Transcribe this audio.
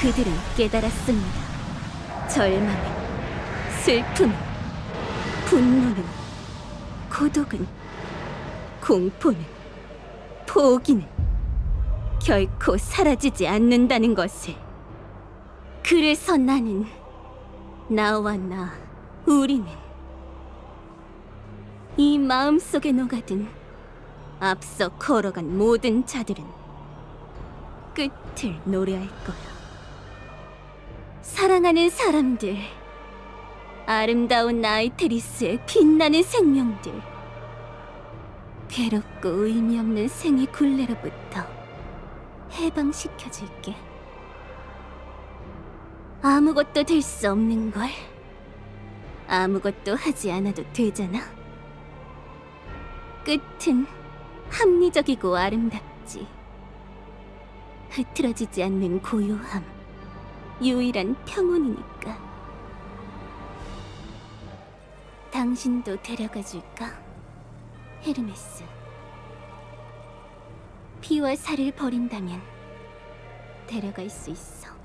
그들은 깨달았습니다. 절망은, 슬픔은, 분노는, 고독은, 공포는, 포기는 결코 사라지지 않는다는 것을. 그래서 나는 나와 나, 우리는 이 마음속에 녹아든 앞서 걸어간 모든 자들은 끝을 노래할 거야. 사랑하는 사람들, 아름다운 나이테리스의 빛나는 생명들, 괴롭고 의미 없는 생의 굴레로부터 해방시켜줄게. 아무것도 될 수 없는 걸 아무것도 하지 않아도 되잖아. 끝은 합리적이고 아름답지. 흐트러지지 않는 고요함, 유일한 평온이니까. 당신도 데려가 줄까? 헤르메스. 피와 살을 버린다면 데려갈 수 있어.